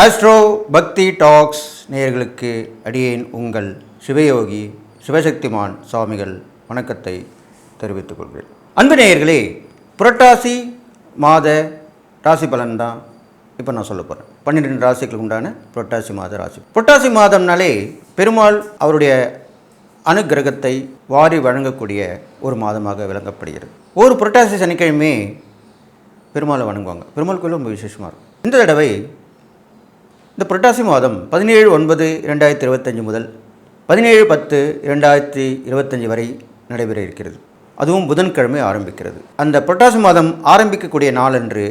Astro பக்தி tax நேயர்களுக்கு அடியேன் உங்கள் சிவயோகி சிவசக்திமான் சுவாமிகள் வணக்கத்தை தெரிவித்துக் கொள்கிறேன். அன்பு நேயர்களே புரட்டாசி மாத ராசி பலன் தான் இப்போ நான் சொல்ல போகிறேன் பன்னிரெண்டு ராசிகளுக்கு உண்டான புரட்டாசி மாத ராசி. புரட்டாசி மாதம்னாலே பெருமாள் அவருடைய அனுக்கிரகத்தை வாரி வழங்கக்கூடிய ஒரு மாதமாக விளங்கப்படுகிறது. ஒரு புரட்டாசி சனிக்கிழமை பெருமாளை வணங்குவாங்க. பெருமாள் கோயில் ரொம்ப விசேஷமாக இருக்கும். இந்த தடவை இந்த புரட்டாசி மாதம் பதினேழு ஒன்பது இரண்டாயிரத்தி இருபத்தஞ்சி முதல் பதினேழு பத்து இரண்டாயிரத்தி இருபத்தஞ்சி வரை நடைபெற இருக்கிறது. அதுவும் புதன்கிழமை ஆரம்பிக்கிறது. அந்த புரட்டாசி மாதம் ஆரம்பிக்கக்கூடிய நாளன்று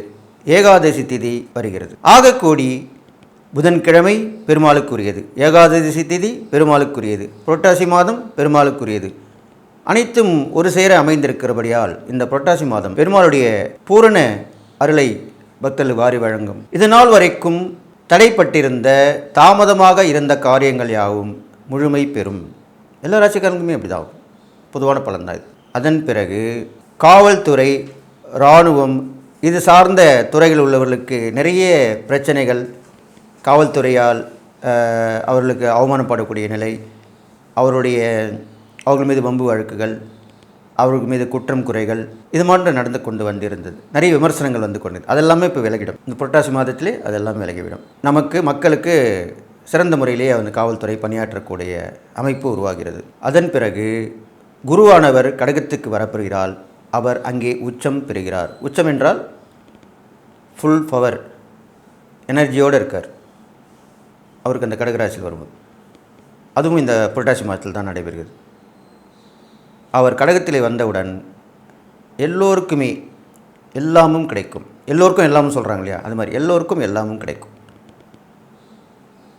ஏகாதசி திதி வருகிறது. ஆகக்கூடி புதன்கிழமை பெருமாளுக்குரியது. ஏகாதசி திதி பெருமாளுக்குரியது. புரட்டாசி மாதம் பெருமாளுக்குரியது. அனைத்தும் ஒரு சேர அமைந்திருக்கிறபடியால் இந்த புரட்டாசி மாதம் பெருமாளுடைய பூரண அருளை பக்தர்கள் வாரி வழங்கும். இது நாள் வரைக்கும் தடைப்பட்டிருந்த தாமதமாக இருந்த காரியங்கள் யாவும் முழுமை பெறும். எல்லா ராசிக்காரங்களுமே அப்படிதான். பொதுவான பலன் தான் இது. அதன் பிறகு காவல்துறை இராணுவம் இது சார்ந்த துறைகள் உள்ளவர்களுக்கு நிறைய பிரச்சனைகள் காவல்துறையால் அவர்களுக்கு அவமானப்படக்கூடிய நிலை அவருடைய அவர்கள் மீது வம்பு வழக்குகள் அவர்கள் மீது குற்றம் குறைகள் இது மாதிரி நடந்து கொண்டு வந்திருந்தது. நிறைய விமர்சனங்கள் வந்து கொண்டது. அதெல்லாமே இப்போ விலகிடும். இந்த புரட்டாசி மாதத்திலே அதெல்லாம் விலகிவிடும். நமக்கு மக்களுக்கு சிறந்த முறையிலே அந்த காவல்துறை பணியாற்றக்கூடிய அமைப்பு உருவாகிறது. அதன் பிறகு குருவானவர் கடகத்துக்கு வரப்பெறுகிறார் அவர் அங்கே உச்சம் பெறுகிறார். உச்சம் என்றால் ஃபுல் பவர் எனர்ஜியோடு இருக்கார். அவருக்கு அந்த கடகராசியில் வரும்போது. அதுவும் இந்த புரட்டாசி மாதத்தில் தான் நடைபெறுகிறது. அவர் கடகத்திலே வந்தவுடன் எல்லோருக்குமே எல்லாமும் கிடைக்கும். எல்லோருக்கும் எல்லாமும் சொல்கிறாங்க இல்லையா? அது மாதிரி எல்லோருக்கும் எல்லாமும் கிடைக்கும்.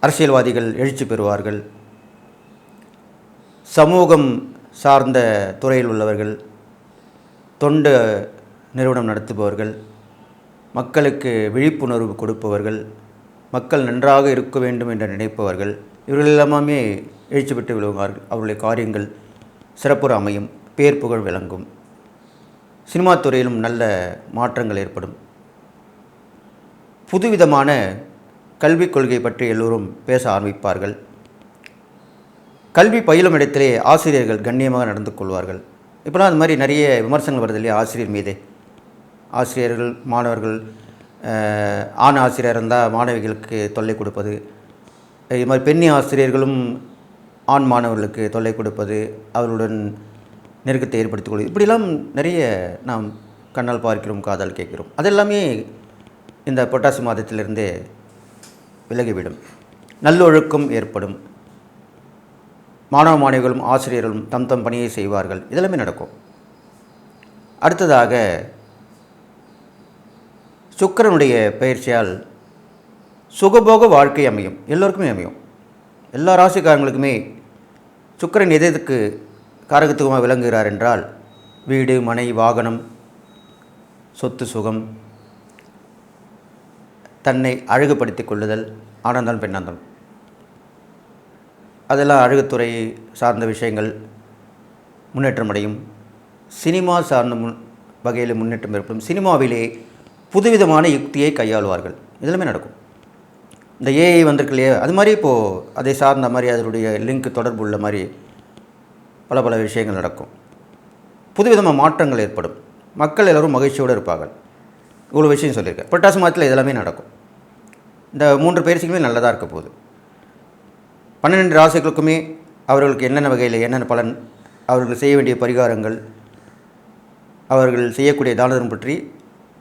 அரசியல்வாதிகள் எழுச்சி பெறுவார்கள். சமூகம் சார்ந்த துறையில் உள்ளவர்கள் தொண்டு நிறுவனம் நடத்துபவர்கள் மக்களுக்கு விழிப்புணர்வு கொடுப்பவர்கள் மக்கள் நன்றாக இருக்க வேண்டும் என்று நினைப்பவர்கள் இவர்கள் எல்லாமே எழுச்சி பெற்று விழுவார்கள் அவருடைய காரியங்கள் சிறப்புற அமையும் பேர் புகழ் விளங்கும். சினிமா துறையிலும் நல்ல மாற்றங்கள் ஏற்படும். புதுவிதமான கல்விக் கொள்கை பற்றி எல்லோரும் பேச ஆரம்பிப்பார்கள். கல்வி பயிலும் இடத்திலே ஆசிரியர்கள் கண்ணியமாக நடந்து கொள்வார்கள். இப்போலாம் அது மாதிரி நிறைய விமர்சனங்கள் வருது இல்லையா? ஆசிரியர் மீதே. ஆசிரியர்கள் மாணவர்கள் ஆண் ஆசிரியர் இருந்தால் மாணவிகளுக்கு தொல்லை கொடுப்பது. இது மாதிரி பெண்ணி ஆசிரியர்களும் ஆண் மாணவர்களுக்கு தொல்லை கொடுப்பது அவர்களுடன் நெருக்கத்தை ஏற்படுத்திக் கொள்வது இப்படிலாம் நிறைய நாம் கண்ணால் பார்க்கிறோம் காதால் கேட்கிறோம். அதெல்லாமே இந்த பொட்டாசி மாதத்திலிருந்தே விலகிவிடும். நல்லொழுக்கம் ஏற்படும். மாணவ மாணவிகளும் ஆசிரியர்களும் தம் தம் பணியை செய்வார்கள். இதெல்லாமே நடக்கும். அடுத்ததாக சுக்கிரனுடைய பயிற்சியால் சுகபோக வாழ்க்கை அமையும். எல்லோருக்குமே அமையும். எல்லா ராசிக்காரங்களுக்குமே சுக்கிரன் எதற்கு எதுக்கு காரகத்துவமாக விளங்குகிறார் என்றால் வீடு மனை வாகனம் சொத்து சுகம் தன்னை அழகுபடுத்திக் கொள்ளுதல் ஆனந்தம் பெண்ணாந்தம். அதெல்லாம் அழகுத்துறை சார்ந்த விஷயங்கள் முன்னேற்றம் அடையும். சினிமா சார்ந்த முன் வகையில் முன்னேற்றம் ஏற்படும். சினிமாவிலே புதுவிதமான யுக்தியை கையாளுவார்கள். இதெல்லாமே நடக்கும். இந்த ஏஐ வந்திருக்கு இல்லையா அது மாதிரி இப்போது அதை சார்ந்த மாதிரி அதனுடைய லிங்க் தொடர்பு உள்ள மாதிரி பல பல விஷயங்கள் நடக்கும். புதுவிதமாக மாற்றங்கள் ஏற்படும். மக்கள் எல்லோரும் மகிழ்ச்சியோடு இருப்பார்கள். இவ்வளோ விஷயம் சொல்லியிருக்கேன். புரட்டாசி மாதத்தில் இதெல்லாமே நடக்கும். இந்த மூன்று பயிற்சிக்குமே நல்லதாக இருக்க போகுது. பன்னிரெண்டு ராசிகளுக்குமே அவர்களுக்கு என்னென்ன வகையில் என்னென்ன பலன் அவர்கள் செய்ய வேண்டிய பரிகாரங்கள் அவர்கள் செய்யக்கூடிய தானதம் பற்றி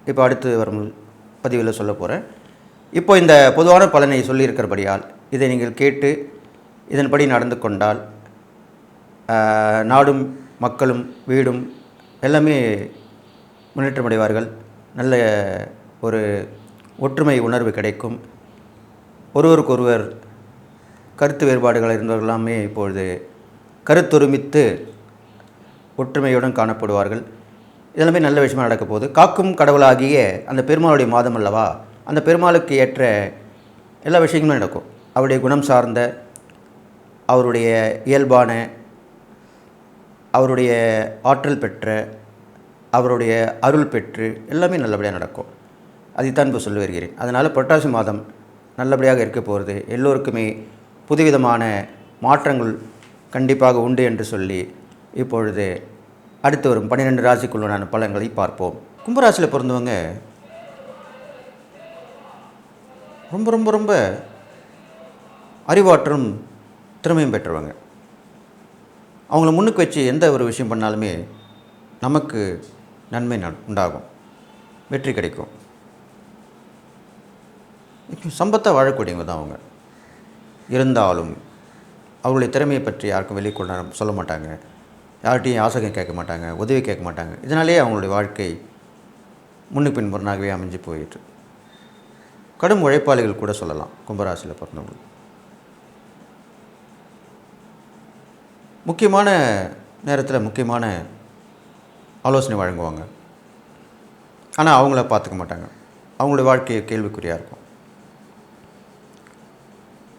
இப்போ அடுத்து வரும் பதிவில் சொல்ல போகிறேன் இப்போ இந்த பொதுவான பலனை சொல்லியிருக்கிறபடியால் இதை நீங்கள் கேட்டு இதன்படி நடந்து கொண்டால் நாடும் மக்களும் வீடும் எல்லாமே முன்னேற்றம் அடைவார்கள் நல்ல ஒரு ஒற்றுமை உணர்வு கிடைக்கும். ஒருவருக்கொருவர் கருத்து வேறுபாடுகள் இருந்தவர்களாமே இப்பொழுது கருத்தொருமித்து ஒற்றுமையுடன் காணப்படுவார்கள். இதெல்லாமே நல்ல விஷயமாக நடக்க போகுது காக்கும் கடவுளாகிய அந்த பெருமாளுடைய மாதம் அல்லவா? அந்த பெருமாளுக்கு ஏற்ற எல்லா விஷயங்களும் நடக்கும். அவருடைய குணம் சார்ந்த அவருடைய இயல்பான அவருடைய ஆற்றல் பெற்ற அவருடைய அருள் பெற்று எல்லாமே நல்லபடியாக நடக்கும். அதைத்தான் இப்போ சொல்லி வருகிறேன். அதனால் புரட்டாசி மாதம் நல்லபடியாக இருக்க போகிறது எல்லோருக்குமே புதுவிதமான மாற்றங்கள் கண்டிப்பாக உண்டு என்று சொல்லி இப்பொழுது அடுத்து வரும் பன்னிரெண்டு ராசிக்குள்ளான பலன்களை பார்ப்போம். கும்பராசியில் பிறந்தவங்க ரொம்ப ரொம்ப ரொம்ப அறிவாற்றலும் திறமையும் பெற்றவங்க. அவங்கள முன்னுக்கு வச்சு எந்த ஒரு விஷயம் பண்ணாலுமே நமக்கு நன்மை உண்டாகும். வெற்றி கிடைக்கும். இப்போ சம்பத்தை வாழக்கூடியவங்க தான் அவங்க. இருந்தாலும் அவங்களுடைய திறமையை பற்றி யாருக்கும் வெளியே கொள்ள சொல்ல மாட்டாங்க. யார்கிட்டையும் யாசகம் கேட்க மாட்டாங்க உதவி கேட்க மாட்டாங்க. இதனாலேயே அவங்களுடைய வாழ்க்கை முன்னுக்கு பின்புறனாகவே அமைஞ்சு போயிட்டு. கடும் உழைப்பாளிகள் கூட சொல்லலாம் கும்பராசியில் பிறந்தவங்க. முக்கியமான நேரத்தில் முக்கியமான ஆலோசனை வழங்குவாங்க. ஆனால் அவங்கள பார்த்துக்க மாட்டாங்க. அவங்களுடைய வாழ்க்கையை கேள்விக்குறியாக இருக்கும்.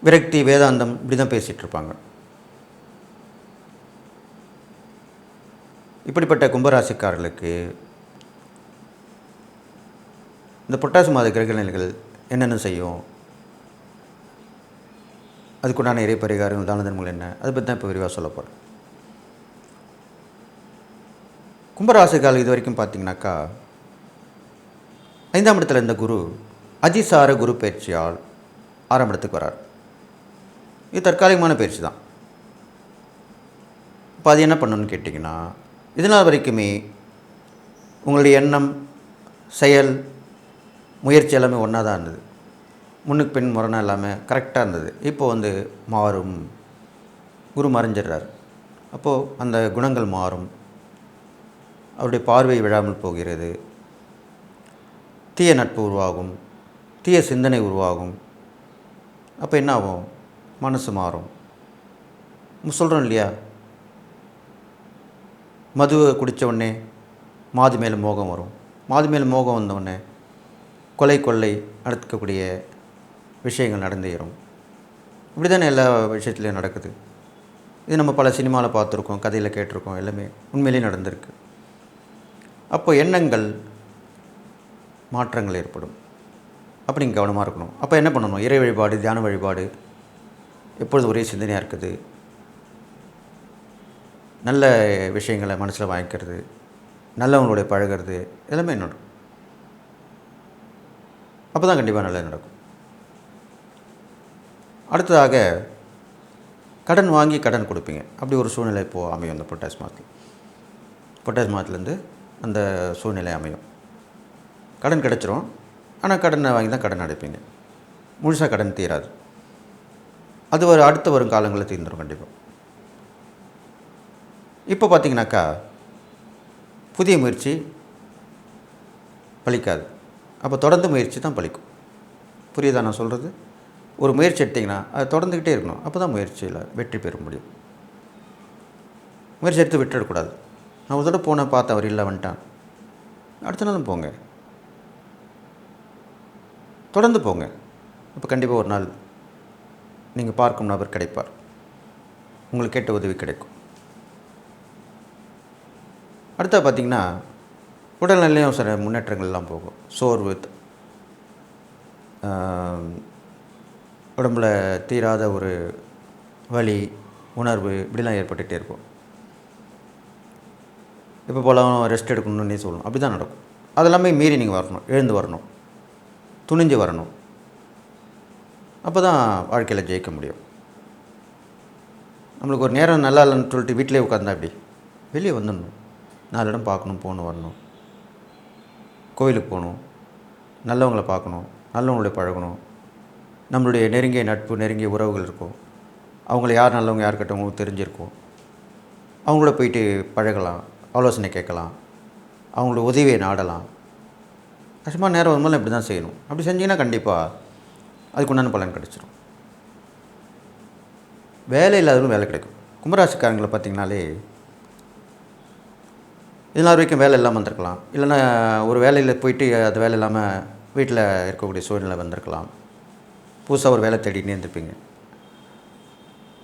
விரக்தி வேதாந்தம் இப்படி தான் பேசிகிட்டு இருப்பாங்க. இப்படிப்பட்ட கும்பராசிக்காரர்களுக்கு இந்த புரட்டாசி மாத கிரக நிலைகள் என்னென்ன செய்யும்? அதுக்குண்டான இறை பரிகாரங்கள் தான தர்மங்கள் என்ன? அதை பற்றி தான் இப்போ விரிவாக சொல்ல போகிறேன் கும்பராசிக்கால் இது வரைக்கும் பார்த்தீங்கன்னாக்கா ஐந்தாம் இடத்துல இருந்த குரு அதிசார குரு பயிற்சியால் ஆறாம் இடத்துக்கு வரார். இது தற்காலிகமான பயிற்சி தான். இப்போ அது என்ன பண்ணணும்னு கேட்டிங்கன்னா இதனால் வரைக்குமே உங்களுடைய எண்ணம் செயல் முயற்சி எல்லாமே ஒன்றா தான் இருந்தது. முன்னுக்கு பின் முரணா இல்லாமல் கரெக்டாக இருந்தது. இப்போ வந்து மாறும். குரு மறைஞ்சிடுறார். அப்போது அந்த குணங்கள் மாறும். அவருடைய பார்வை விழாமல் போகிறது. தீய நட்பு உருவாகும். தீய சிந்தனை உருவாகும். அப்போ என்ன ஆகும்? மனசு மாறும். சொல்கிறோம் இல்லையா? மதுவை குடித்த உடனே மாது மேலே மோகம் வரும். மாது மேலே மோகம் வந்தவுடனே கொலை கொள்ளை நடக்கக்கூடிய விஷயங்கள் நடந்துகிறோம் இப்படி தானே எல்லா விஷயத்துலையும் நடக்குது. இது நம்ம பல சினிமாவில் பார்த்துருக்கோம் கதையில் கேட்டிருக்கோம் எல்லாமே உண்மையிலேயே நடந்திருக்கு. அப்போ எண்ணங்கள் மாற்றங்கள் ஏற்படும். அப்போ நீங்கள் கவனமாக இருக்கணும். அப்போ என்ன பண்ணணும்? இறை வழிபாடு தியான வழிபாடு எப்பொழுது ஒரே சிந்தனையாக இருக்குது? நல்ல விஷயங்களை மனசில் வாங்கிக்கிறது நல்லவங்களுடைய பழகிறது எல்லாமே நடக்கும். அப்போ தான் கண்டிப்பாக நல்லது நடக்கும். அடுத்ததாக கடன் வாங்கி கடன் கொடுப்பீங்க. அப்படி ஒரு சூழ்நிலை இப்போது அமையும் அந்த பொட்டாஸ் மாதத்தில் பொட்டாஸ் மாதத்துலேருந்து அந்த சூழ்நிலை அமையும். கடன் கிடச்சிரும். ஆனால் கடனை வாங்கி தான் கடன் அடைப்பீங்க. முழுசாக கடன் தீராது. அது ஒரு அடுத்த வரும் காலங்களில் தீர்ந்துடும் கண்டிப்பாக இப்போ பார்த்தீங்கன்னாக்கா புதிய முயற்சி பலிக்காது. அப்போ தொடர்ந்து முயற்சி தான் பலிக்கும் புரியுதா நான் சொல்கிறது ஒரு முயற்சி எடுத்திங்கன்னா அதை தொடர்ந்துக்கிட்டே இருக்கணும். அப்போ தான் முயற்சியில் வெற்றி பெற முடியும். முயற்சி எடுத்து விட்டுடக்கூடாது நான் ஒரு தடவை போனேன் பார்த்தேன் அவர் இல்லை வந்துட்டான். அடுத்த நாளும் போங்க. தொடர்ந்து போங்க. அப்போ கண்டிப்பாக ஒரு நாள் நீங்கள் பார்க்கும் நபர் கிடைப்பார். உங்களுக்கு கேட்ட உதவி கிடைக்கும். அடுத்தது பார்த்தீங்கன்னா உடல்நிலையும் சில முன்னேற்றங்கள்லாம் போகும். சோர்வு உடம்பில் தீராத ஒரு வலி உணர்வு இப்படிலாம் ஏற்பட்டுகிட்டே இருக்கும். இப்போ போலாம் ரெஸ்ட் எடுக்கணும்னு சொல்லணும். அப்படி தான் நடக்கும். அதெல்லாமே மீறி நீங்கள் வரணும். எழுந்து வரணும். துணிஞ்சு வரணும். அப்போ தான் வாழ்க்கையில் ஜெயிக்க முடியும். நம்மளுக்கு ஒரு நேரம் நல்லா இல்லைன்னு சொல்லிட்டு வீட்டிலே உட்காந்தா அப்படி வெளியே வந்துடணும். நாலு இடம் பார்க்கணும் போகணும் வரணும். கோயிலுக்கு போகணும். நல்லவங்களை பார்க்கணும். நல்லவங்களுடைய பழகணும். நம்மளுடைய நெருங்கிய நட்பு நெருங்கிய உறவுகள் இருக்கும் அவங்கள யார் நல்லவங்க யார் கெட்டவங்களுக்கு தெரிஞ்சிருக்கும் அவங்களோட போயிட்டு பழகலாம் ஆலோசனை கேட்கலாம் அவங்களோட உதவியை நாடலாம். கஷ்டமாக நேரம் வரும்போது இப்படி தான் செய்யணும். அப்படி செஞ்சீங்கன்னா கண்டிப்பாக அதுக்கு உண்டான பலன் கிடச்சிரும். வேலை இல்லாதவங்களும் வேலை கிடைக்கும். கும்பராசிக்காரங்களை பார்த்தீங்கனாலே இதனால் வரைக்கும் வேலை இல்லாமல் வந்திருக்கலாம். இல்லைன்னா ஒரு வேலையில் போயிட்டு அது வேலை இல்லாமல் வீட்டில் இருக்கக்கூடிய சூழ்நிலை வந்திருக்கலாம். புதுசாக ஒரு வேலை தேடினே இருந்திருப்பீங்க.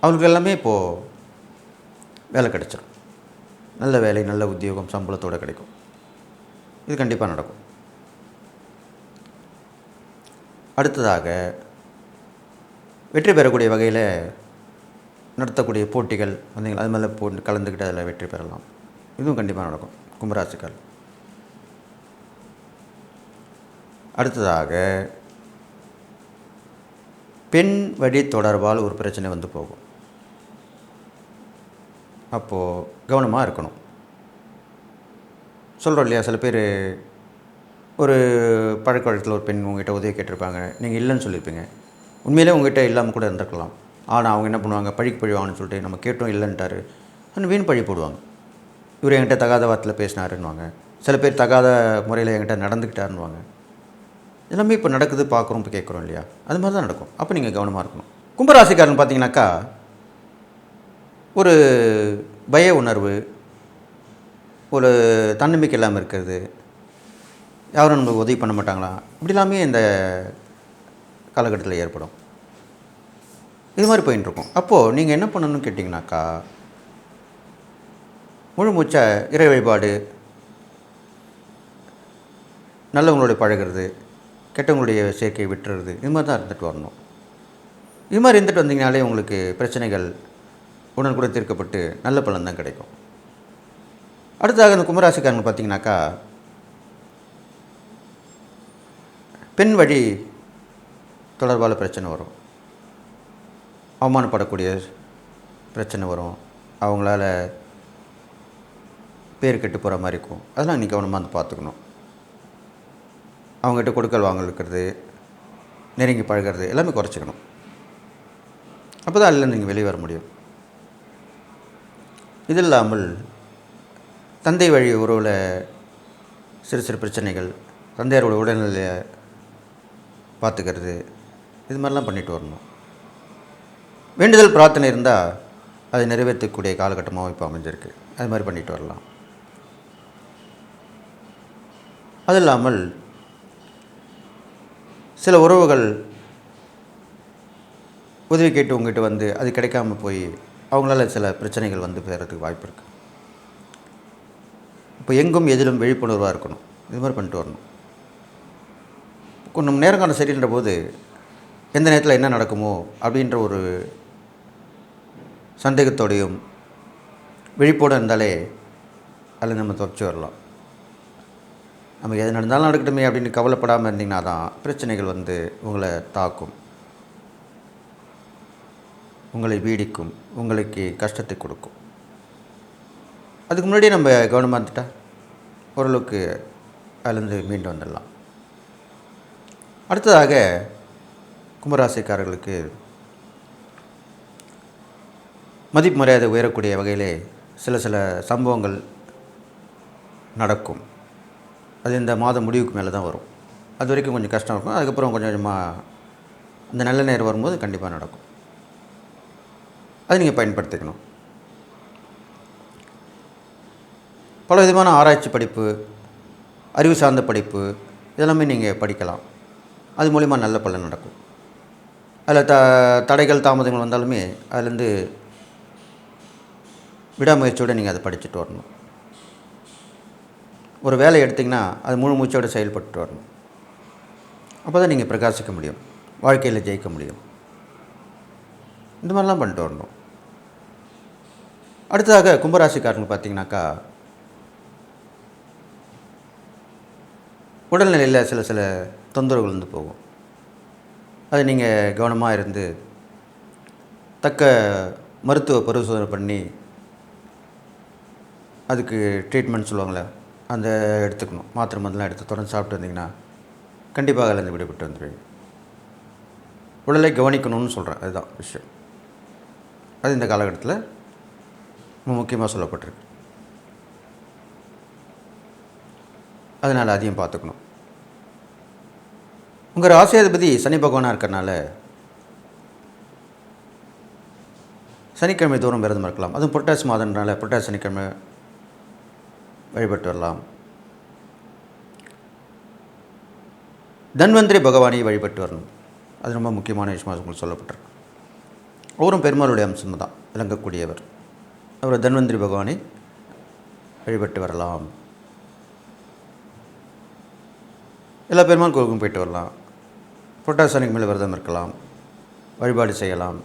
அவங்களுக்கு எல்லாமே இப்போது வேலை கிடச்சிடும் நல்ல வேலை நல்ல உத்தியோகம் சம்பளத்தோடு கிடைக்கும். இது கண்டிப்பாக நடக்கும். அடுத்ததாக வெற்றி பெறக்கூடிய வகையில் நடத்தக்கூடிய போட்டிகள் வந்தீங்களா? அது மேலே போ கலந்துக்கிட்டு அதில் வெற்றி பெறலாம். இதுவும் கண்டிப்பாக நடக்கும். கும்பராசிக்கார் அடுத்ததாக பெண் வழி தொடர்பால் ஒரு பிரச்சனை வந்து போகும். அப்போது கவனமாக இருக்கணும். சொல்கிறோம் இல்லையா சில பேர் ஒரு பழக்க வழக்கத்தில் ஒரு பெண் உங்ககிட்ட உதவி கேட்டிருப்பாங்க. நீங்கள் இல்லைன்னு சொல்லியிருப்பீங்க. உண்மையிலே உங்ககிட்ட இல்லாமல் கூட இருந்திருக்கலாம். ஆனால் அவங்க என்ன பண்ணுவாங்க? பழிக்கு பழி வாங்கன்னு சொல்லிட்டு நம்ம கேட்டோம் இல்லைன்ட்டாரு. ஆனால் வீண் பழி போடுவாங்க. இவர் என்கிட்ட தகாத வார்த்தையில் பேசினாருன்னுவாங்க. சில பேர் தகாத முறையில் என்கிட்ட நடந்துக்கிட்டாருன்னுவாங்க. எல்லாமே இப்போ நடக்குது பார்க்குறோம் இப்போ கேட்குறோம் இல்லையா? அது மாதிரி தான் நடக்கும். அப்போ நீங்கள் கவனமாக இருக்கணும். கும்பராசிக்காரன் பார்த்தீங்கன்னாக்கா ஒரு பய உணர்வு ஒரு தன்னம்பிக்கை இல்லாமல் இருக்கிறது. யாரும் நம்மளுக்கு உதவி பண்ண மாட்டாங்களா? இப்படி எல்லாமே இந்த காலகட்டத்தில் ஏற்படும். இது மாதிரி போயின்னு இருக்கும் அப்போது நீங்கள் என்ன பண்ணணும்னு கேட்டிங்கனாக்கா முழுமூச்ச இறை வழிபாடு. நல்லவங்களுடைய பழகிறது கெட்டவங்களுடைய சேர்க்கையை விட்டுறது இது மாதிரி தான் இருந்துட்டு வரணும். இது மாதிரி இருந்துட்டு வந்தீங்கனாலே உங்களுக்கு பிரச்சனைகள் உடனுக்குடன் தீர்க்கப்பட்டு நல்ல பலன் தான் கிடைக்கும். அடுத்ததாக இந்த கும்பராசிக்காரங்க பார்த்தீங்கன்னாக்கா பெண் வழி தொடர்பால் பிரச்சனை வரும். அவமானப்படக்கூடிய பிரச்சனை வரும். அவங்களால பேர் கெட்டு போகிற மாதிரி இருக்கும். அதெல்லாம் நீ கவனமாக வந்து பார்த்துக்கணும் அவங்ககிட்ட கொடுக்கல் வாங்கல் இருக்கிறது நெருங்கி பழகிறது எல்லாமே குறைச்சிக்கணும். அப்போ தான் அதில் நீங்கள் வெளியே வர முடியும். இது இல்லாமல் தந்தை வழி உறவில் சிறு சிறு பிரச்சனைகள் தந்தையாரோட உடல்நிலையை பார்த்துக்கிறது இது மாதிரிலாம் பண்ணிட்டு வரணும். வேண்டுதல் பிரார்த்தனை இருந்தால் அதை நிறைவேற்றக்கூடிய காலகட்டமாகவும் இப்போ அமைஞ்சிருக்கு. அது மாதிரி பண்ணிட்டு வரலாம். அது இல்லாமல் சில உறவுகள் உதவி கேட்டு உங்ககிட்ட வந்து அது கிடைக்காம போய் அவங்களால சில பிரச்சனைகள் வந்து பெறதுக்கு வாய்ப்பு இருக்குது இப்போ எங்கும் எதிலும் விழிப்புணர்வாக இருக்கணும். இது மாதிரி பண்ணிட்டு வரணும். கொஞ்சம் நேரங்காலம் சரின்ற போது எந்த நேரத்தில் என்ன நடக்குமோ அப்படின்ற ஒரு சந்தேகத்தோடையும் விழிப்போடு இருந்தாலே அதில் நம்ம தப்பிச்சு வரலாம். நம்ம எது நடந்தாலும் நடக்கட்டுமே அப்படின்னு கவலைப்படாமல் இருந்தீங்கன்னா தான் பிரச்சனைகள் வந்து உங்களை தாக்கும். உங்களை வீடிக்கும் உங்களுக்கு கஷ்டத்தை கொடுக்கும். அதுக்கு முன்னாடி நம்ம கவனமாக இருந்துட்டா? ஓரளவுக்கு அதுலேருந்து மீண்டு வந்துடலாம். அடுத்ததாக கும்பராசிக்காரர்களுக்கு மதிப்பு மரியாதை உயரக்கூடிய வகையிலே சில சில சம்பவங்கள் நடக்கும். அது இந்த மாதம் முடிவுக்கு மேலே தான் வரும். அது வரைக்கும் கொஞ்சம் கஷ்டம் இருக்கும். அதுக்கப்புறம் கொஞ்சம் கொஞ்சமாக இந்த நல்ல நேரம் வரும்போது கண்டிப்பாக நடக்கும். அதை நீங்கள் பயன்படுத்திக்கணும். பல விதமான ஆராய்ச்சி படிப்பு அறிவு சார்ந்த படிப்பு இதெல்லாமே நீங்கள் படிக்கலாம். அது மூலிமா நல்ல பலன் நடக்கும். அதில் த தடைகள் தாமதங்கள் வந்தாலுமே அதுலேருந்து விடாமுயற்சியோடு நீங்கள் அதை படிச்சுட்டு வரணும். ஒரு வேலை எடுத்திங்கன்னா அது முழு மூச்சோடு செயல்பட்டு வரணும். அப்போ தான் நீங்கள் பிரகாசிக்க முடியும். வாழ்க்கையில் ஜெயிக்க முடியும். இந்த மாதிரிலாம் பண்ணிட்டு வரணும். அடுத்ததாக கும்பராசிக்காரங்க பார்த்தீங்கன்னாக்கா உடல்நிலையில் சில சில தொந்தரவுகள் வந்து போகும். அது நீங்கள் கவனமாக இருந்து தக்க மருத்துவ பரிசோதனை பண்ணி அதுக்கு ட்ரீட்மெண்ட் சொல்லுவாங்களே அந்த எடுத்துக்கணும். மாத்திரை மருந்துலாம் எடுத்து தொடர்ந்து சாப்பிட்டு வந்தீங்கன்னா கண்டிப்பாக அதில் விடுபட்டு வந்துடுவீங்க. உடலை கவனிக்கணும்னு சொல்கிறேன் அதுதான் விஷயம். அது இந்த காலகட்டத்தில் ரொம்ப முக்கியமாக சொல்லப்பட்டிருக்கு. அதனால் அதையும் பார்த்துக்கணும். உங்கள் ராசியாதிபதி சனி பகவானாக இருக்கிறனால சனிக்கிழமை தோறும் விரதம் இருக்கலாம். அதுவும் புரட்டாசி மாதம்னால புரட்டாசி சனிக்கிழமை வழிபட்டு வரலாம் தன்வந்திரி பகவானை வழிபட்டு வரணும் அது ரொம்ப முக்கியமான விஷயமாக உங்களுக்கு சொல்லப்பட்டிருக்கு. அவரும் பெருமாளுடைய அம்சம் தான் விளங்கக்கூடியவர். அவர் தன்வந்திரி பகவானை வழிபட்டு வரலாம் எல்லா பெருமாள் கோவிலுக்கும் போயிட்டு வரலாம். புரட்டாசனிக்கு மேலே விரதம் இருக்கலாம். வழிபாடு செய்யலாம்.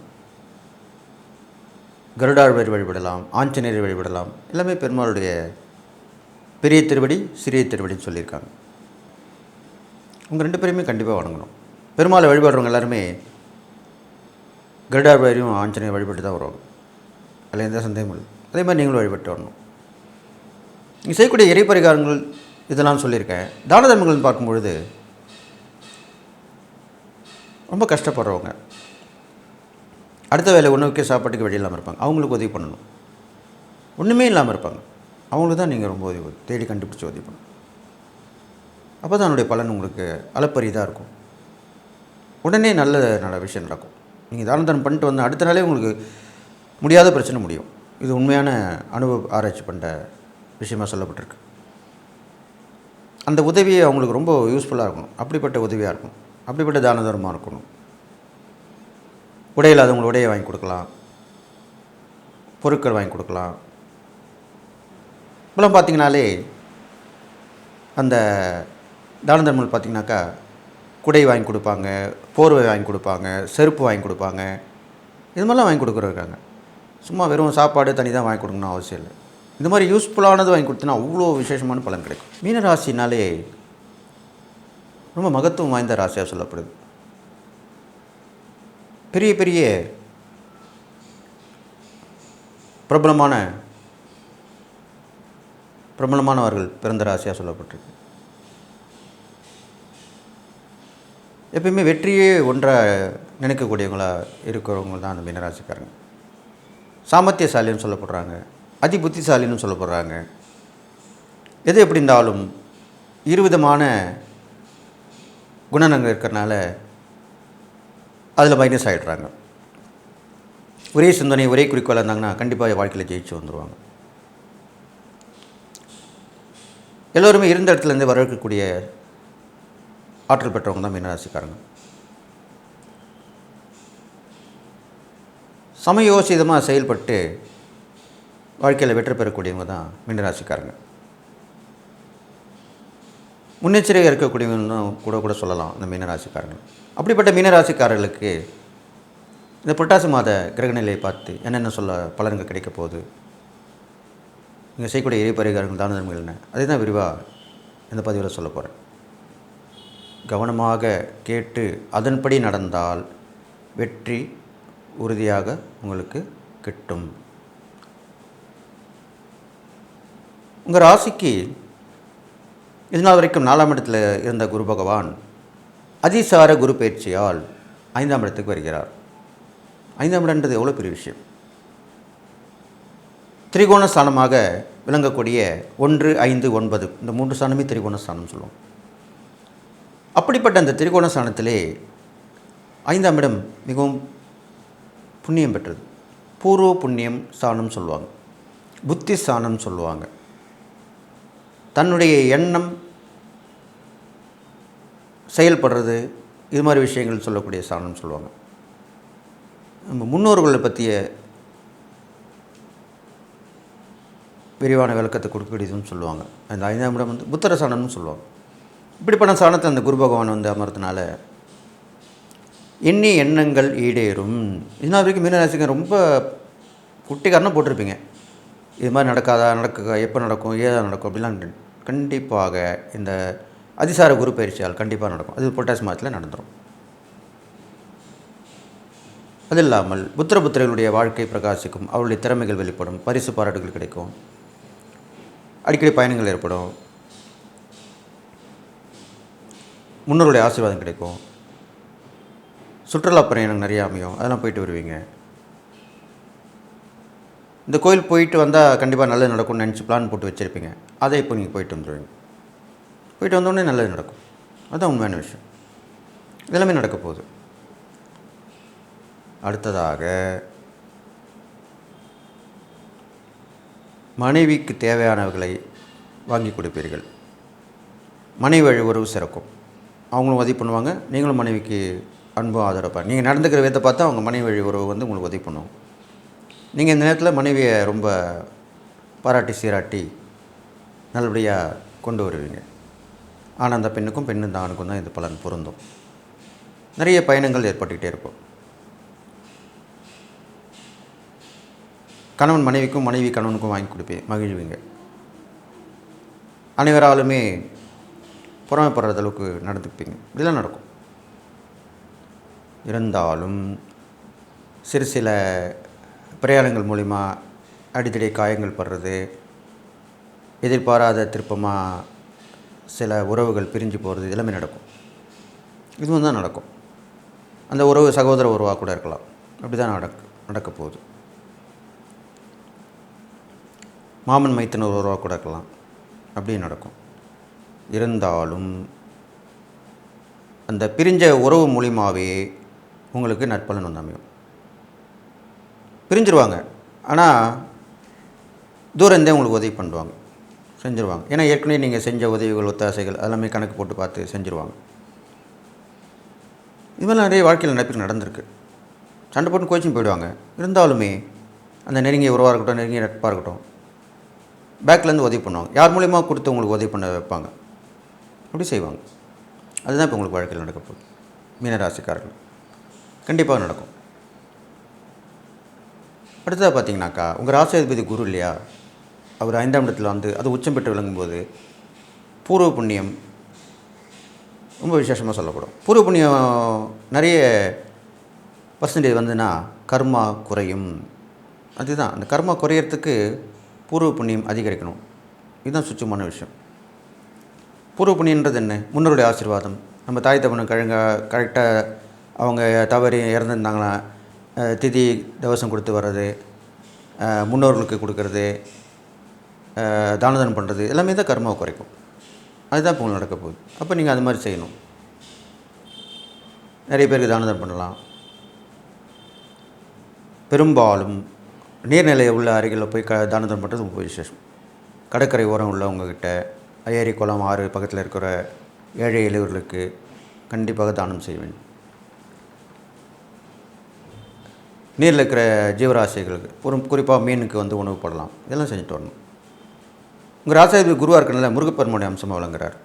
கருடாழ்வர் வழிபடலாம் ஆஞ்சநேயர் வழிபடலாம். எல்லாமே பெருமாளுடைய பெரிய திருவடி சிறிய திருவடின்னு சொல்லியிருக்காங்க. உங்கள் ரெண்டு பேருமே கண்டிப்பாக வணங்கணும். பெருமாளை வழிபடுறவங்க எல்லாருமே கருடாழ்வாரையும் ஆஞ்சநேயர் வழிபட்டு தான் வருவாங்க. அதில் எந்த சந்தேகமும் இல்லை. அதே மாதிரி நீங்களும் வழிபட்டு வரணும். நீங்கள் செய்யக்கூடிய இறை பரிகாரங்கள் இதெல்லாம் சொல்லியிருக்கேன். தான தர்மங்கள்னு பார்க்கும்பொழுது ரொம்ப கஷ்டப்படுறவங்க. அடுத்த வேலை உணவுக்கே சாப்பாட்டுக்கு வழி இல்லாமல் இருப்பாங்க. அவங்களுக்கு உதவி பண்ணணும். ஒன்றுமே இல்லாமல் இருப்பாங்க. அவங்கள தான் நீங்கள் ரொம்ப உதவி தேடி கண்டுபிடிச்சி உதவி பண்ணணும். அப்போ தான் அதனுடைய பலன் உங்களுக்கு அளப்பரியதாக இருக்கும். உடனே நல்ல நல்ல விஷயம் நடக்கும். நீங்கள் தானம் தானம் பண்ணிட்டு வந்தால் அடுத்த நாளே உங்களுக்கு முடியாத பிரச்சனை முடியும். இது உண்மையான அனுபவ ஆராய்ச்சி பண்ணுற விஷயமாக சொல்லப்பட்டிருக்கு. அந்த உதவி அவங்களுக்கு ரொம்ப யூஸ்ஃபுல்லாக இருக்கணும். அப்படிப்பட்ட உதவியாக இருக்கணும். அப்படிப்பட்ட தான தர்மமாக இருக்கணும். உடையில்லாதவங்களுக்கு உடையை வாங்கி கொடுக்கலாம். பொருட்கள் வாங்கி கொடுக்கலாம். இப்போலாம் பார்த்தீங்கனாலே அந்த தான தர்மல் பார்த்தீங்கன்னாக்கா குடை வாங்கி கொடுப்பாங்க போர்வை வாங்கி கொடுப்பாங்க செருப்பு வாங்கி கொடுப்பாங்க. இது மாதிரிலாம் வாங்கி கொடுக்குறாங்க சும்மா வெறும் சாப்பாடு தனி தான் வாங்கி கொடுக்கணும் அவசியம் இல்லை. இந்த மாதிரி யூஸ்ஃபுல்லானது வாங்கி கொடுத்தனா அவ்வளோ விசேஷமான பலன் கிடைக்கும். மீனராசினாலே ரொம்ப மகத்துவம் வாய்ந்த ராசியாக சொல்லப்படுது. பெரிய பெரிய பிரபலமான பிரபலமானவர்கள் பிறந்த ராசியாக சொல்லப்பட்டிருக்கு. எப்பயுமே வெற்றியே ஒன்றாக நினைக்கக்கூடியவங்களாக இருக்கிறவங்க தான் அந்த மீனராசிக்காரங்க. சாமர்த்தியசாலின்னு சொல்லப்படுறாங்க. அதி புத்திசாலின்னு சொல்லப்படுறாங்க. எது எப்படி இருந்தாலும் இருவிதமான குணநங்கள் இருக்கிறனால அதில் மைனஸ் ஆகிடுறாங்க ஒரே சிந்தனை ஒரே குறிக்கோளாக இருந்தாங்கன்னா கண்டிப்பாக வாழ்க்கையில் ஜெயிச்சு வந்துடுவாங்க எல்லோருமே இருந்த இடத்துலேருந்து வரவேற்கக்கூடிய ஆற்றல் பெற்றவங்க தான் மீனராசிக்காரங்க. சமயோசிதமாக செயல்பட்டு வாழ்க்கையில் வெற்றி பெறக்கூடியவங்க தான் மீனராசிக்காரங்க. முன்னெச்சரிக்கை இருக்கக்கூடியவங்க கூட கூட சொல்லலாம் இந்த மீனராசிக்காரங்க. அப்படிப்பட்ட மீனராசிக்காரர்களுக்கு இந்த புரட்டாசி மாத கிரகநிலையை பார்த்து என்னென்ன சொல்ல பலன்கள் கிடைக்க போகுது? இங்கே செய்யக்கூடிய இறை பரிகாரங்கள் தான தர்மங்கள் என்ன? அதே தான் விரிவாக இந்த பதிவில் சொல்ல போகிறேன் கவனமாக கேட்டு அதன்படி நடந்தால் வெற்றி உறுதியாக உங்களுக்கு கிட்டும். உங்கள் ராசிக்கு இது நாள் வரைக்கும் நாலாம் இடத்தில் இருந்த குரு பகவான் அதிசார குரு பயிற்சியால் ஐந்தாம் இடத்துக்கு வருகிறார். ஐந்தாம் இடம்ன்றது எவ்வளோ பெரிய விஷயம்? திரிகோண ஸ்தானமாக விளங்கக்கூடிய ஒன்று ஐந்து ஒன்பது. இந்த மூன்று ஸ்தானமே திரிகோண ஸ்தானம் சொல்லுவோம். அப்படிப்பட்ட அந்த திரிகோண ஸ்தானத்திலே ஐந்தாம் இடம் மிகவும் புண்ணியம் பெற்றது. பூர்வ புண்ணியம் ஸ்தானம் சொல்லுவாங்க. புத்தி ஸ்தானம் சொல்லுவாங்க. தன்னுடைய எண்ணம் செயல்படுறது இது மாதிரி விஷயங்கள் சொல்லக்கூடிய ஸ்தானம் சொல்லுவாங்க. நம்ம முன்னோர்களை பற்றிய விரிவான விளக்கத்தை கொடுக்கக்கூடியதுன்னு சொல்லுவாங்க. அந்த ஐந்தாம் இடம் வந்து புத்தர சாணம்னு சொல்லுவாங்க. இப்படிப்பட்ட சாணத்தை அந்த குரு பகவான் வந்து அமர்த்தினால எண்ணி எண்ணங்கள் ஈடேறும். இதனால் வரைக்கும் மீனராசிக்கு ரொம்ப குட்டிக்காரனாக போட்டிருப்பீங்க. இது மாதிரி நடக்காதா நடக்க எப்போ நடக்கும் ஏதா நடக்கும் அப்படிலாம் கண்டிப்பாக இந்த அதிசார குரு பயிற்சியால் கண்டிப்பாக நடக்கும். அது பொட்டாசி மாதத்தில் நடந்துடும் அது இல்லாமல் புத்திர புத்திரர்களுடைய வாழ்க்கை பிரகாசிக்கும் அவருடைய திறமைகள் வெளிப்படும் பரிசு பாராட்டுகள் கிடைக்கும். அடிக்கடி பயணங்கள் ஏற்படும். முன்னோருடைய ஆசீர்வாதம் கிடைக்கும். சுற்றுலா பயணம் நிறையா அமையும். அதெல்லாம் போயிட்டு வருவீங்க. இந்த கோயில் போயிட்டு வந்தால் கண்டிப்பாக நல்லது நடக்கும்னு நினச்சி பிளான் போட்டு வச்சுருப்பீங்க. அதை இப்போ நீங்கள் போயிட்டு வந்துடுவீங்க போயிட்டு வந்தோடனே நல்லது நடக்கும். அதுதான் உண்மையான விஷயம். இதெல்லாமே நடக்க போகுது. அடுத்ததாக மனைவிக்கு தேவையானவர்களை வாங்கி கொடுப்பீர்கள். மனைவி வழி உறவு சிறக்கும். அவங்களும் உதவி பண்ணுவாங்க. நீங்களும் மனைவிக்கு அன்பும் ஆதரப்பாங்க நீங்கள் நடந்துக்கிற விதத்தை பார்த்தா அவங்க மனைவி வழி உறவு வந்து உங்களுக்கு உதவி பண்ணுவோம் நீங்கள் இந்த நேரத்தில் மனைவியை ரொம்ப பாராட்டி சீராட்டி நல்லபடியாக கொண்டு வருவீங்க. ஆனால் அந்த பெண்ணுக்கும் பெண்ணு தானுக்கும் தான் இது பலன் பொருந்தும். நிறைய பயணங்கள் ஏற்பட்டுக்கிட்டே இருக்கும். கணவன் மனைவிக்கும் மனைவி கணவனுக்கும் வாங்கி கொடுப்பேன். மகிழ்வீங்க. அனைவராலுமே பொறாமைப்படுற அளவுக்கு நடந்துப்பீங்க இதெல்லாம் நடக்கும். இருந்தாலும் சிறு சில பிரயாணங்கள் மூலிமா அடித்தடி காயங்கள் படுறது எதிர்பாராத திருப்பமாக சில உறவுகள் பிரிஞ்சு போகிறது இதெல்லாமே நடக்கும். இதுவும் தான் நடக்கும். அந்த உறவு சகோதர உறவாக கூட இருக்கலாம். அப்படி தான் நடக்கு நடக்க போகுது மாமன் மைத்தன் ஒரு ரூபா கொடுக்கலாம். அப்படி நடக்கும். இருந்தாலும் அந்த பிரிஞ்ச உறவு மூலியமாகவே உங்களுக்கு நற்பலன் வந்து அமையும். பிரிஞ்சிருவாங்க. ஆனால் தூரந்தே உங்களுக்கு உதவி பண்ணுவாங்க. செஞ்சுருவாங்க. ஏன்னா ஏற்கனவே நீங்கள் செஞ்ச உதவிகள் ஒத்தாசைகள் அதெல்லாமே கணக்கு போட்டு பார்த்து செஞ்சுருவாங்க. இது நிறைய வாழ்க்கையில் நடப்பில் நடந்திருக்கு. சண்டை போட்டு கோச்சிங் போயிடுவாங்க. இருந்தாலுமே அந்த நெருங்கிய உறவாக இருக்கட்டும் நெருங்கிய நட்பாக இருக்கட்டும் பேக்லேருந்து உதவி பண்ணுவாங்க. யார் மூலியமாக கொடுத்து உங்களுக்கு உதவி பண்ண வைப்பாங்க? அப்படி செய்வாங்க. அதுதான் இப்போ உங்களுக்கு வாழ்க்கையில் நடக்க போகுது. மீனராசிக்காரர்கள். கண்டிப்பாக நடக்கும். அடுத்ததாக பார்த்தீங்கன்னாக்கா உங்கள் ராசாதிபதி குரு இல்லையா? அவர் ஐந்தாம் இடத்துல வந்து அது உச்சம் பெற்று விளங்கும்போது பூர்வ புண்ணியம் ரொம்ப விசேஷமாக சொல்லப்படும். பூர்வ புண்ணியம் நிறைய பர்சன்டேஜ் வந்துன்னா கர்மா குறையும். அதுதான். அந்த கர்மா குறையிறதுக்கு பூர்வ புண்ணியம் அதிகரிக்கணும். இதுதான் சுச்சமான விஷயம். பூர்வ புண்ணியன்றது என்ன? முன்னோருடைய ஆசீர்வாதம். நம்ம தாய் தகவனை கழுங்க கரெக்டாக அவங்க தவறி இறந்துருந்தாங்கன்னா திதி தவசம் கொடுத்து வர்றது முன்னோர்களுக்கு கொடுக்கறது தானதனம் பண்ணுறது எல்லாமே தான் கர்மாவை குறைக்கும். அதுதான் இப்போ நடக்க போகுது. அப்போ நீங்கள் அது மாதிரி செய்யணும். நிறைய பேருக்கு தானதனம் பண்ணலாம். பெரும்பாலும் நீர்நிலை உள்ள அருகில் போய் க தானதனம் பண்ணுறது ரொம்ப விசேஷம். கடற்கரை ஓரம் உள்ளவங்கக்கிட்ட ஏரி குளம் ஆறு பக்கத்தில் இருக்கிற ஏழை எளியவர்களுக்கு கண்டிப்பாக தானம் செய்ய வேண்டும். நீரில் இருக்கிற ஜீவராசிகளுக்கு ஒரு குறிப்பாக மீனுக்கு வந்து உணவு போடலாம். இதெல்லாம் செஞ்சுட்டு வரணும். உங்கள் ராசாதிபதி குருவாக இருக்கனால முருகப்பெருமானுடைய அம்சமாக விளங்குறார்.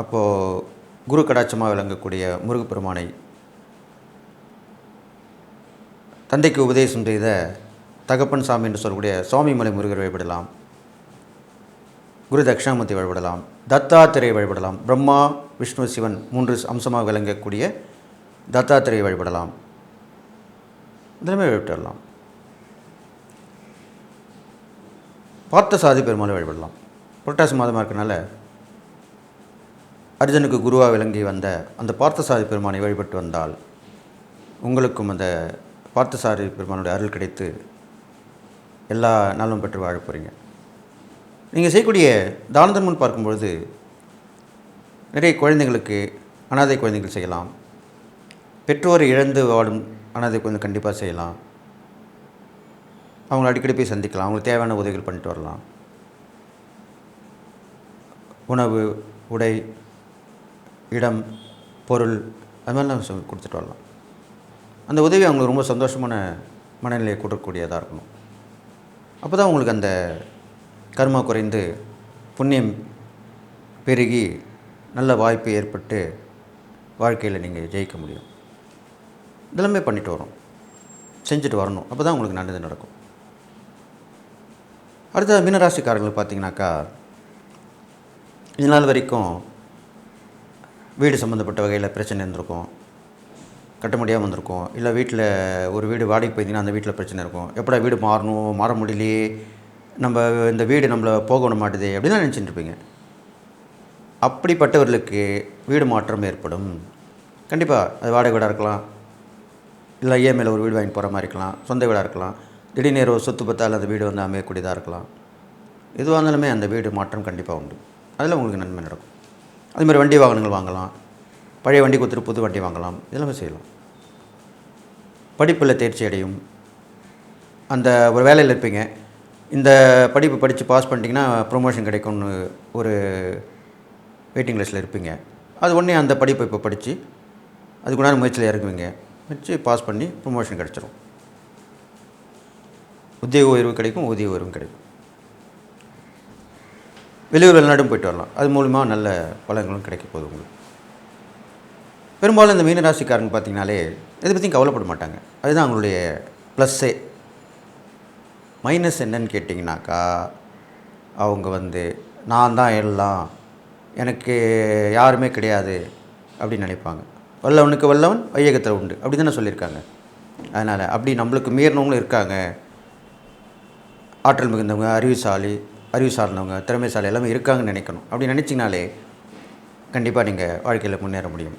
அப்போது குரு கடாட்சமாக விளங்கக்கூடிய முருகப்பெருமானை தந்தைக்கு உபதேசம் செய்த தகப்பன் சாமி என்று சொல்லக்கூடிய சுவாமிமலை முருகர் வழிபடலாம். குரு தட்சிணாமூர்த்தி வழிபடலாம். தத்தாத்திரையை வழிபடலாம். பிரம்மா விஷ்ணு சிவன் மூன்று அம்சமாக விளங்கக்கூடிய தத்தாத்திரையை வழிபடலாம். இதெல்லாமே வழிபட்டுடலாம். பார்த்த சாதி பெருமாளை வழிபடலாம். புரட்டாசி மாதமாக இருக்கனால அர்ஜுனுக்கு குருவாக விளங்கி வந்த அந்த பார்த்த சாதி பெருமானை வழிபட்டு வந்தால் உங்களுக்கும் அந்த பார்த்தசாரி பெருமானுடைய அருள் கிடைத்து எல்லா நலமும் பெற்று வாழ போகிறீங்க நீங்கள் செய்யக்கூடிய தான தர்மம் பார்க்கும்பொழுது நிறைய குழந்தைங்களுக்கு அனாதை குழந்தைகள் செய்யலாம். பெற்றோர் இழந்து வாடும் அனாதை குழந்தை கண்டிப்பாக செய்யலாம். அவங்கள அடிக்கடி போய் சந்திக்கலாம். அவங்களுக்கு தேவையான உதவிகள் பண்ணிட்டு வரலாம். உணவு உடை இடம் பொருள் அது மாதிரிலாம் கொடுத்துட்டு வரலாம். அந்த உதவி அவங்களுக்கு ரொம்ப சந்தோஷமான மனநிலையை கொடுக்கக்கூடியதாக இருக்கணும். அப்போ தான் உங்களுக்கு அந்த கர்மா குறைந்து புண்ணியம் பெருகி நல்ல வாய்ப்பு ஏற்பட்டு வாழ்க்கையில் நீங்கள் ஜெயிக்க முடியும். இதெல்லாமே பண்ணிட்டு வரோம். செஞ்சுட்டு வரணும். அப்போ தான் உங்களுக்கு நல்லது நடக்கும். அடுத்த மீனராசிக்காரங்களுக்கு பார்த்தீங்கன்னாக்கா இது நாள் வரைக்கும் வீடு சம்மந்தப்பட்ட வகையில் பிரச்சனை இருந்திருக்கும். கட்ட முடியாமல் வந்திருக்கும். இல்லை வீட்டில் ஒரு வீடு வாடகைக்கு போயிருந்தீங்கன்னா அந்த வீட்டில் பிரச்சனை இருக்கும். எப்படா வீடு மாறணும் மாற முடியலையே நம்ம இந்த வீடு நம்மளை போக விட மாட்டுதே அப்படின்னு நினச்சிட்டு இருப்பீங்க. அப்படிப்பட்டவர்களுக்கு வீடு மாற்றம் ஏற்படும். கண்டிப்பாக அது வாடகை வீடாக இருக்கலாம். இல்லை இஎம்ஐயில் ஒரு வீடு வாங்கி போகிற மாதிரி இருக்கலாம். சொந்த வீடாக இருக்கலாம். திடீர்னு ஒரு சொத்து பத்தால் அந்த வீடு வந்து அமையக்கூடியதாக இருக்கலாம். எதுவாக இருந்தாலுமே அந்த வீடு மாற்றம் கண்டிப்பாக உண்டு. அதில் உங்களுக்கு நன்மை நடக்கும். அதுமாதிரி வண்டி வாகனங்கள் வாங்கலாம். பழைய வண்டி கொடுத்துட்டு புது வண்டி வாங்கலாம். இதெல்லாமே செய்யலாம். படிப்பில் தேர்ச்சி அடையும். அந்த ஒரு வேலையில் இருப்பீங்க. இந்த படிப்பு படித்து பாஸ் பண்ணிட்டீங்கன்னா ப்ரொமோஷன் கிடைக்கும்னு ஒரு வெயிட்டிங் லிஸ்ட்டில் இருப்பீங்க. அது உடனே அந்த படிப்பை இப்போ படித்து அதுக்குண்டான முயற்சியில் இறங்குவீங்க. வச்சு பாஸ் பண்ணி ப்ரொமோஷன் கிடச்சிரும். உத்தியோக உயர்வு கிடைக்கும் ஊதிய உயர்வும் கிடைக்கும். வெளியூர் வெளிநாடும் போயிட்டு வரலாம். அது மூலிமா நல்ல பலன்களும் கிடைக்க போகுது உங்களுக்கு. பெரும்பாலும் இந்த மீனராசிக்காரங்க பார்த்தீங்கனாலே இதை பற்றியும் கவலைப்பட மாட்டாங்க. அதுதான் அவங்களுடைய ப்ளஸ்ஸே மைனஸ் என்னன்னு கேட்டிங்கனாக்கா அவங்க வந்து நான் தான் எல்லாம் எனக்கு யாருமே கிடையாது அப்படின்னு நினைப்பாங்க. வல்லவனுக்கு வல்லவன் வையகத்தில் உண்டு. அப்படி தானே சொல்லியிருக்காங்க. அதனால் அப்படி நம்மளுக்கு மீறினவங்களும் இருக்காங்க. ஆற்றல் மிகுந்தவங்க அறிவுசாலி அறிவு சார்ந்தவங்க திறமைசாலி எல்லாமே இருக்காங்கன்னு நினைக்கணும். அப்படி நினச்சிங்கனாலே கண்டிப்பாக நீங்கள் வாழ்க்கையில் முன்னேற முடியும்.